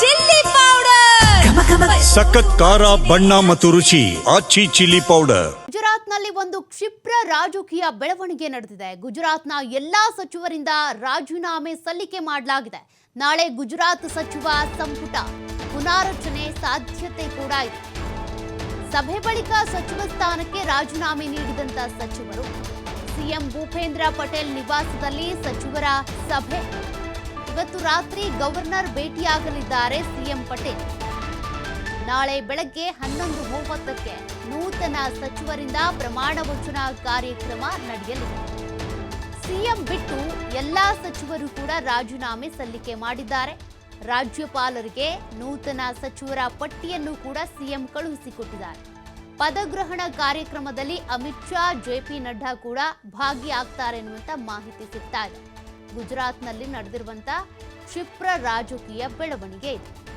Chilli powder. ಸಖತ್ ಖಾರ ಬಣ್ಣ ಮತ್ತು ರುಚಿ ಆಚಿ ಚಿಲ್ಲಿ ಪೌಡರ್. ಗುಜರಾತ್ನಲ್ಲಿ ಒಂದು ಕ್ಷಿಪ್ರ ರಾಜಕೀಯ ಬೆಳವಣಿಗೆ ನಡೆದಿದೆ. ಗುಜರಾತ್ನ ಎಲ್ಲಾ ಸಚಿವರಿಂದ ರಾಜೀನಾಮೆ ಸಲ್ಲಿಕೆ ಮಾಡಲಾಗಿದೆ. ನಾಳೆ ಗುಜರಾತ್ ಸಚಿವ ಸಂಪುಟ ಪುನಾರಚನೆ ಸಾಧ್ಯತೆ ಕೂಡ ಇದೆ. ಸಭೆ ಬಳಿಕ ಸಚಿವ ಸ್ಥಾನಕ್ಕೆ ರಾಜೀನಾಮೆ ನೀಡಿದಂತ ಸಚಿವರು ಸಿಎಂ ಭೂಪೇಂದ್ರ ಪಟೇಲ್ ನಿವಾಸದಲ್ಲಿ ಸಚಿವರ ಸಭೆ. ಇವತ್ತು ರಾತ್ರಿ ಗವರ್ನರ್ ಭೇಟಿಯಾಗಲಿದ್ದಾರೆ ಸಿಎಂ ಪಟೇಲ್. ನಾಳೆ ಬೆಳಗ್ಗೆ ಹನ್ನೊಂದು ಮೂವತ್ತಕ್ಕೆ ನೂತನ ಸಚಿವರಿಂದ ಪ್ರಮಾಣ ವಚನ ಕಾರ್ಯಕ್ರಮ ನಡೆಯಲಿದೆ. ಸಿಎಂ ಬಿಟ್ಟು ಎಲ್ಲಾ ಸಚಿವರು ಕೂಡ ರಾಜೀನಾಮೆ ಸಲ್ಲಿಕೆ ಮಾಡಿದ್ದಾರೆ. ರಾಜ್ಯಪಾಲರಿಗೆ ನೂತನ ಸಚಿವರ ಪಟ್ಟಿಯನ್ನು ಕೂಡ ಸಿಎಂ ಕಳುಹಿಸಿಕೊಟ್ಟಿದ್ದಾರೆ. ಪದಗ್ರಹಣ ಕಾರ್ಯಕ್ರಮದಲ್ಲಿ ಅಮಿತ್ ಶಾ ಜೆಪಿ ನಡ್ಡಾ ಕೂಡ ಭಾಗಿಯಾಗ್ತಾರೆ ಎನ್ನುವಂತ ಮಾಹಿತಿ ಸಿಗ್ತಾ ಇದೆ. ಗುಜರಾತ್ನಲ್ಲಿ ನಡೆದಿರುವಂಥ ಕ್ಷಿಪ್ರ ರಾಜಕೀಯ ಬೆಳವಣಿಗೆ ಇದು.